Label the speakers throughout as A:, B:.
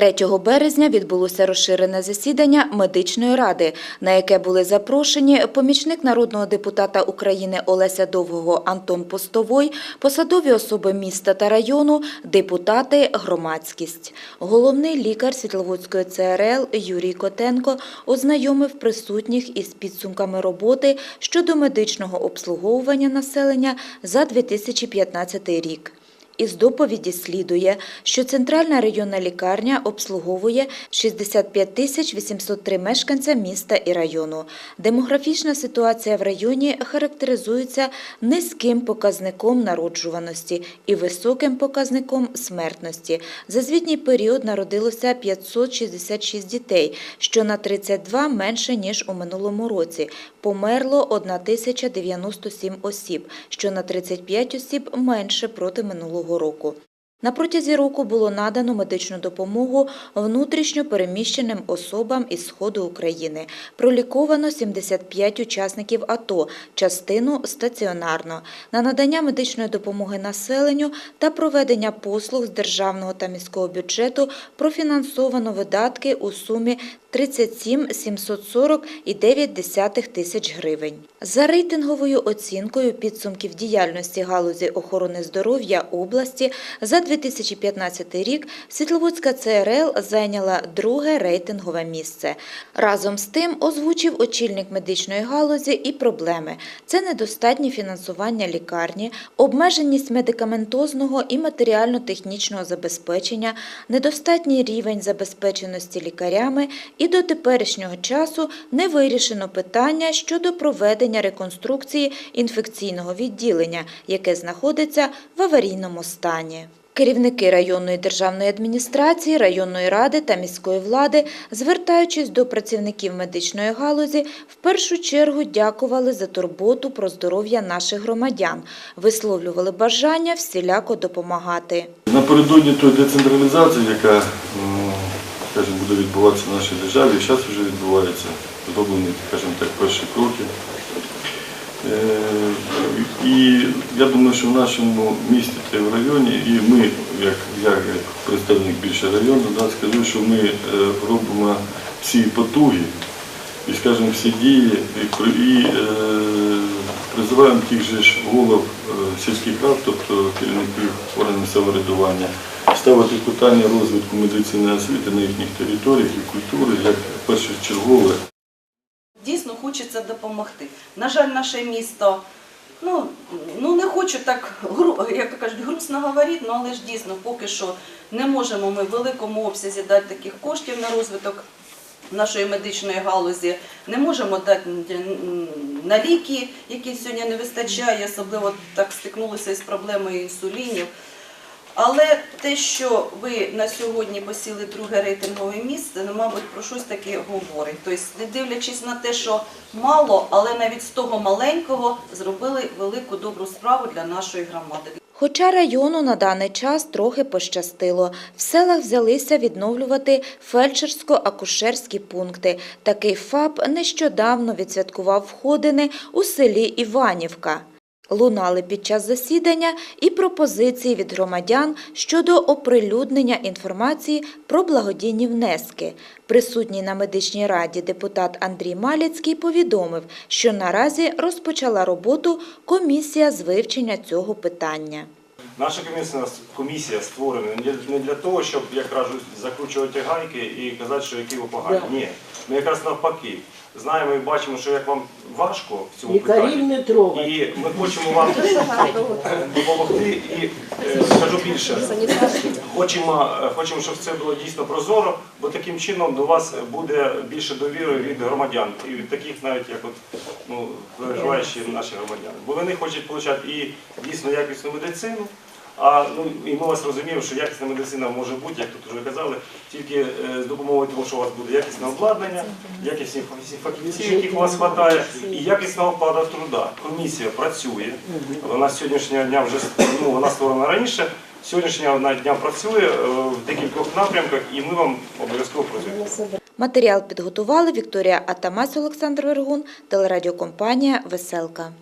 A: 3 березня відбулося розширене засідання медичної ради, на яке були запрошені помічник народного депутата України Олеся Довгого Антон Постовой, посадові особи міста та району, депутати, громадськість. Головний лікар Світловодської ЦРЛ Юрій Котенко ознайомив присутніх із підсумками роботи щодо медичного обслуговування населення за 2015 рік. Із доповіді слідує, що Центральна районна лікарня обслуговує 65 тисяч 803 мешканця міста і району. Демографічна ситуація в районі характеризується низьким показником народжуваності і високим показником смертності. За звітній період народилося 566 дітей, що на 32 менше, ніж у минулому році. Померло 1097 осіб, що на 35 осіб менше проти минулого року. На протязі року було надано медичну допомогу внутрішньо переміщеним особам із сходу України. Проліковано 75 учасників АТО, частину стаціонарно. На надання медичної допомоги населенню та проведення послуг з державного та міського бюджету профінансовано видатки у сумі 37 740 і 9 десятих тисяч гривень. За рейтинговою оцінкою підсумків діяльності галузі охорони здоров'я області за 2015 рік Світловодська ЦРЛ зайняла друге рейтингове місце. Разом з тим озвучив очільник медичної галузі і проблеми. Це недостатнє фінансування лікарні, обмеженість медикаментозного і матеріально-технічного забезпечення, недостатній рівень забезпеченості лікарями і до теперішнього часу не вирішено питання щодо проведення реконструкції інфекційного відділення, яке знаходиться в аварійному стані. Керівники районної державної адміністрації, районної ради та міської влади, звертаючись до працівників медичної галузі, в першу чергу дякували за турботу про здоров'я наших громадян, висловлювали бажання всіляко допомагати.
B: Напередодні тої децентралізації, яка буде відбуватися в нашій державі, і зараз вже відбувається, зроблені, скажімо так, перші кроки. Е, І я думаю, що в нашому місті та в районі, і ми, як я як представник більше району, да, скажу, що ми е, робимо всі потуги і, скажімо, всі дії і, і е, призиваємо тих же ж голов сільських рад, тобто керівників органів самоврядування, ставити питання розвитку медицини освіти на їхніх територіях і культури як першочергове.
C: Дійсно хочеться допомогти. На жаль, наше місто, ну, ну не хочу так, як кажуть, грустно говорити, ну, але ж дійсно поки що не можемо ми в великому обсязі дати таких коштів на розвиток нашої медичної галузі, не можемо дати на ліки, які сьогодні не вистачає, особливо так стикнулися із проблемою інсулінів. Але те, що ви на сьогодні посіли друге рейтингове місце, ну, мабуть, про щось таке говорить. Тобто, не дивлячись на те, що мало, але навіть з того маленького зробили велику добру справу для нашої громади.
A: Хоча району на даний час трохи пощастило. В селах взялися відновлювати фельдшерсько-акушерські пункти. Такий ФАП нещодавно відсвяткував входини у селі Іванівка. Лунали під час засідання і пропозиції від громадян щодо оприлюднення інформації про благодійні внески. Присутній на медичній раді депутат Андрій Маліцький повідомив, що наразі розпочала роботу комісія з вивчення цього питання.
D: Наша комісія, комісія створена не для- не для того, щоб як кажуть, закручувати гайки і казати, що які ви погані. Ні. Ми якраз навпаки знаємо і бачимо, що як вам важко в цьому
E: Лікарів
D: питанні.
E: не трогати.
D: І ми хочемо вам допомогти і е, скажу більше. Хочемо, е, хочемо, щоб це було дійсно прозоро, бо таким чином до вас буде більше довіри від громадян і від таких навіть як от ну проживаючі наші громадяни. Бо вони хочуть отримати і дійсно якісну медицину. А ну і ми вас розуміємо, що якісна медицина може бути, як тут вже казали, тільки е, з допомогою того, що у вас буде якісне обладнання, якісні фахівці- яких у вас вистачає, і якісна оплата труда. Комісія працює. Вона з сьогоднішнього дня вже ну, вона створена раніше. Сьогоднішнього дня працює е, в декількох напрямках, і ми вам обов'язково працюємо.
A: Матеріал підготували Вікторія Атамась, Олександр Вергун, телерадіокомпанія Веселка.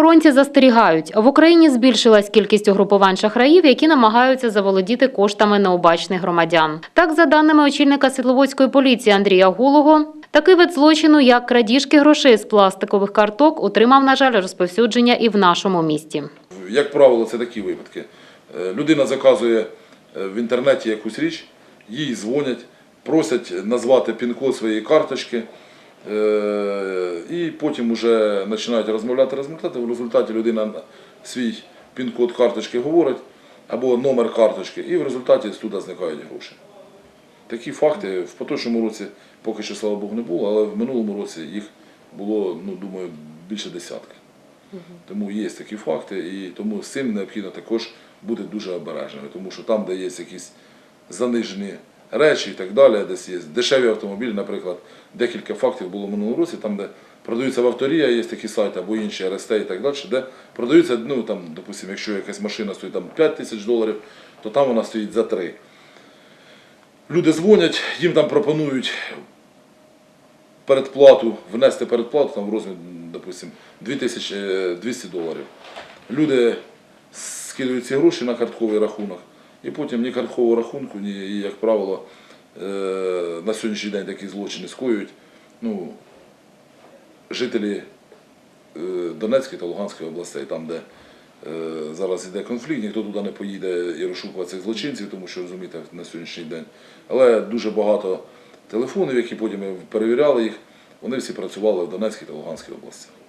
E: Правоохоронці застерігають, в Україні збільшилась кількість угрупувань шахраїв, які намагаються заволодіти коштами необачних громадян. Так, за даними очільника Світловодської поліції Андрія Гулого, такий вид злочину, як крадіжки грошей з пластикових карток, отримав, на жаль, розповсюдження і в нашому місті.
F: Як правило, це такі випадки. Е, Людина заказує е, в інтернеті якусь річ, їй дзвонять, просять назвати пін-код своєї карточки, і потім вже починають розмовляти, розмовляти. В результаті людина свій пін-код карточки говорить або номер карточки, і в результаті з туди зникають гроші. Такі факти в поточному році поки що, слава Богу, не було, але в минулому році їх було, ну, думаю, більше десятки. Тому є такі факти, і тому з цим необхідно також бути дуже обережними, тому що там, де є якісь занижені речі і так далі, десь є дешеві автомобілі, наприклад, декілька фактів було в минулому році, там, де продаються в авторія, є такі сайти або інші РСТ і так далі, де продаються, ну там, допустимо, якщо якась машина стоїть там 5 тисяч доларів, то там вона стоїть за 3. Люди дзвонять, їм там пропонують передплату, внести передплату там в розмір, допустим, 2200 доларів. Люди скидують ці гроші на картковий рахунок, і потім ні карткового рахунку, ні, як правило, е, на сьогоднішній день такі злочини скоюють ну, жителі е, Донецької та Луганської областей, там, де е, зараз йде конфлікт, ніхто туди не поїде і розшукувати цих злочинців, тому що розумієте, на сьогоднішній день. Але дуже багато телефонів, які потім перевіряли їх, вони всі працювали в Донецькій та Луганській областях.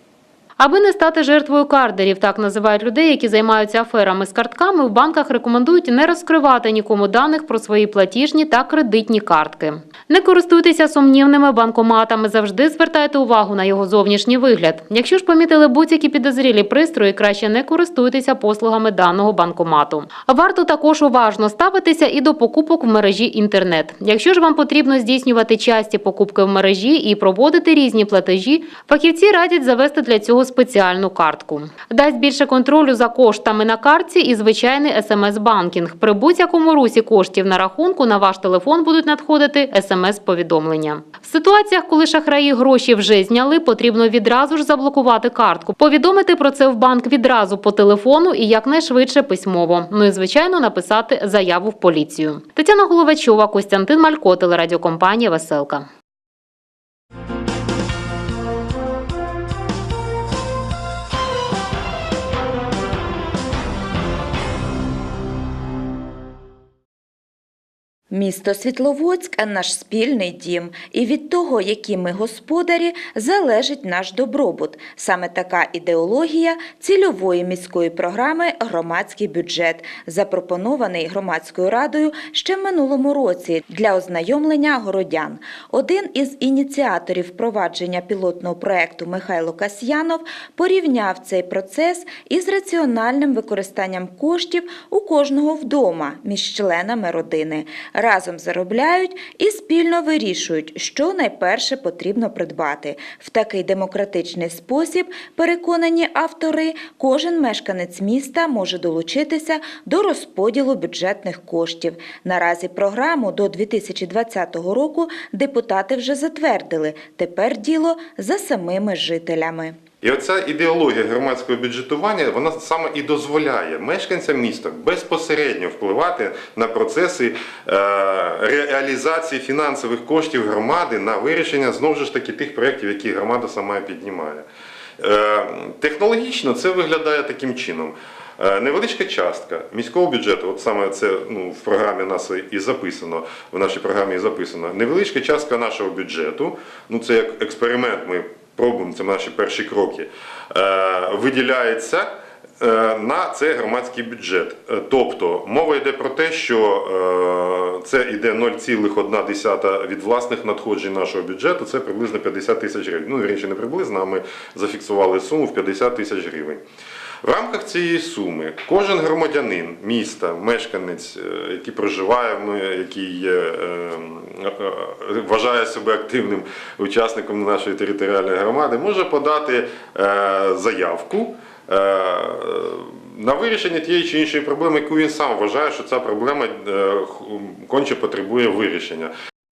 E: Аби не стати жертвою кардерів, так називають людей, які займаються аферами з картками, в банках рекомендують не розкривати нікому даних про свої платіжні та кредитні картки. Не користуйтеся сумнівними банкоматами, завжди звертайте увагу на його зовнішній вигляд. Якщо ж помітили будь-які підозрілі пристрої, краще не користуйтеся послугами даного банкомату. Варто також уважно ставитися і до покупок в мережі інтернет. Якщо ж вам потрібно здійснювати часті покупки в мережі і проводити різні платежі, фахівці радять завести для цього спеціальну картку. Дасть більше контролю за коштами на картці і звичайний смс-банкінг. При будь-якому русі коштів на рахунку на ваш телефон будуть надходити смс-повідомлення. В ситуаціях, коли шахраї гроші вже зняли, потрібно відразу ж заблокувати картку, повідомити про це в банк відразу по телефону і якнайшвидше письмово. Ну і звичайно написати заяву в поліцію. Тетяна Головачова, Костянтин Малько, телерадіокомпанія Веселка.
A: Місто Світловодськ – наш спільний дім, і від того, які ми господарі, залежить наш добробут. Саме така ідеологія цільової міської програми «Громадський бюджет», запропонований громадською радою ще в минулому році для ознайомлення городян. Один із ініціаторів впровадження пілотного проекту Михайло Касьянов порівняв цей процес із раціональним використанням коштів у кожного вдома між членами родини. Разом заробляють і спільно вирішують, що найперше потрібно придбати. В такий демократичний спосіб, переконані автори, кожен мешканець міста може долучитися до розподілу бюджетних коштів. Наразі програму до 2020 року депутати вже затвердили. Тепер діло за самими жителями.
G: І оця ідеологія громадського бюджетування вона саме і дозволяє мешканцям міста безпосередньо впливати на процеси е, реалізації фінансових коштів громади на вирішення знову ж таки тих проєктів, які громада сама піднімає. Е, Технологічно це виглядає таким чином. Е, Невеличка частка міського бюджету, от саме це ну, в програмі нас і записано, в нашій програмі і записано. Невеличка частка нашого бюджету, ну це як експеримент, ми пробуємо, це наші перші кроки, е, виділяється е, на цей громадський бюджет. Е, Тобто мова йде про те, що це йде 0,1 від власних надходжень нашого бюджету, це приблизно 50 тисяч гривень. Ну, вірніше, не приблизно, а ми зафіксували суму в 50 тисяч гривень. В рамках цієї суми кожен громадянин міста, мешканець, е, який проживає, який є, е, е, вважає себе активним учасником нашої територіальної громади, може подати заявку на вирішення тієї чи іншої проблеми, яку він сам вважає, що ця проблема конче потребує вирішення.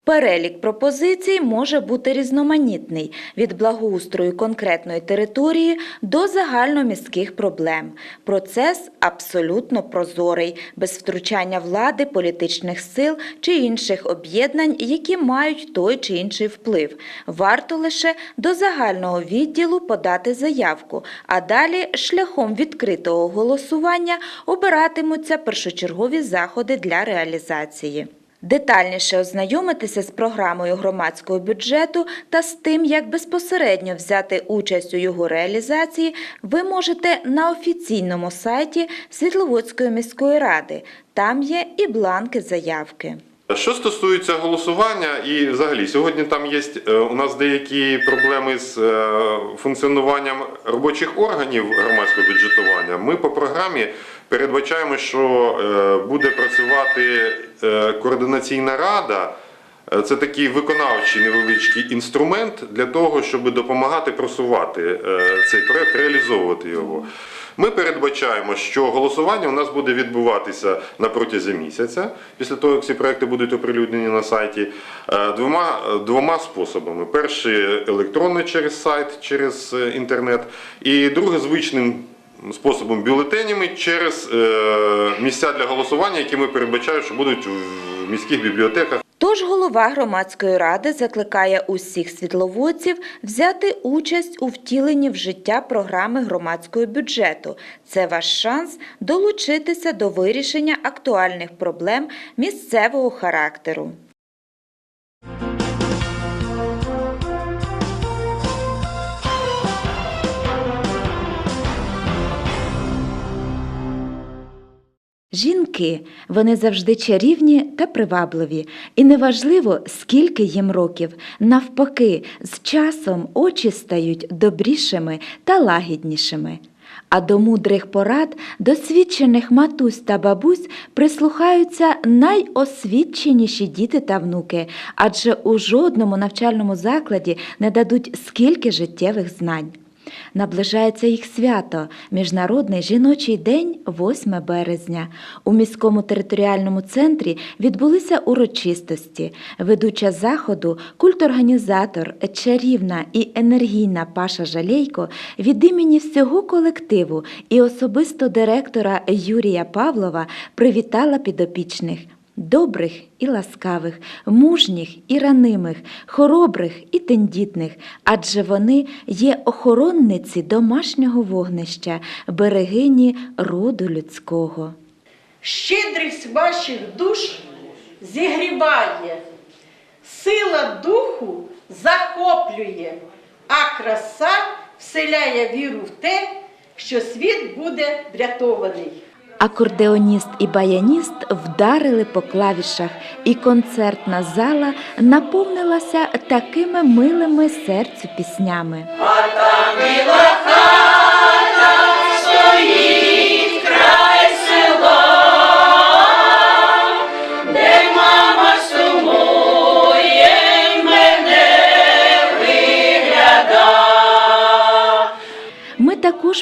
A: Перелік пропозицій може бути різноманітний від благоустрою конкретної території до загальноміських проблем. Процес абсолютно прозорий, без втручання влади, політичних сил чи інших об'єднань, які мають той чи інший вплив. Варто лише до загального відділу подати заявку, а далі шляхом відкритого голосування обиратимуться першочергові заходи для реалізації. Детальніше ознайомитися з програмою громадського бюджету та з тим, як безпосередньо взяти участь у його реалізації, ви можете на офіційному сайті Світловодської міської ради. Там є і бланки заявки.
G: Що стосується голосування, і взагалі сьогодні там є е, у нас деякі проблеми з е, функціонуванням робочих органів громадського бюджетування. Ми по програмі передбачаємо, що е, буде працювати е, координаційна рада. Е, Це такий виконавчий невеличкий інструмент для того, щоб допомагати просувати цей проект, реалізовувати його. Ми передбачаємо, що голосування у нас буде відбуватися на протязі місяця, після того, як ці проекти будуть оприлюднені на сайті, двома, двома способами. Перший електронний через сайт, через інтернет, і другий звичним способом бюлетенями через е, місця для голосування, які ми передбачаємо, що будуть в міських бібліотеках.
A: Тож голова громадської ради закликає усіх світловодців взяти участь у втіленні в життя програми громадського бюджету. Це ваш шанс долучитися до вирішення актуальних проблем місцевого характеру. Жінки, вони завжди чарівні та привабливі, і неважливо, скільки їм років. Навпаки, з часом очі стають добрішими та лагіднішими. А до мудрих порад досвідчених матусь та бабусь прислухаються найосвідченіші діти та внуки, адже у жодному навчальному закладі не дадуть скільки життєвих знань. Наближається їх свято Міжнародний жіночий день 8 березня. У міському територіальному центрі відбулися урочистості. Ведуча заходу, культорганізатор, чарівна і енергійна Паша Жалейко від імені всього колективу і особисто директора Юрія Павлова привітала підопічних. Добрих і ласкавих, мужніх і ранимих, хоробрих і тендітних, адже вони є охоронниці домашнього вогнища, берегині роду людського.
H: Щедрість ваших душ зігріває, сила духу захоплює, а краса вселяє віру в те, що світ буде врятований.
A: Акордеоніст і баяніст вдарили по клавішах, і концертна зала наповнилася такими милими серцю піснями.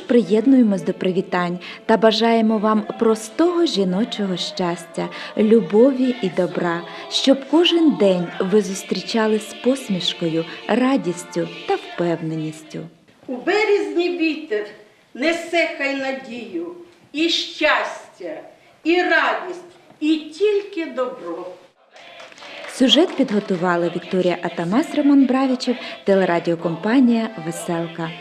A: Приєднуємось до привітань та бажаємо вам простого жіночого щастя, любові і добра, щоб кожен день ви зустрічали з посмішкою, радістю та впевненістю.
H: У березні вітер несе хай надію, і щастя, і радість, і тільки добро.
A: Сюжет підготували Вікторія Атамас, Роман Бравічев, телерадіокомпанія Веселка.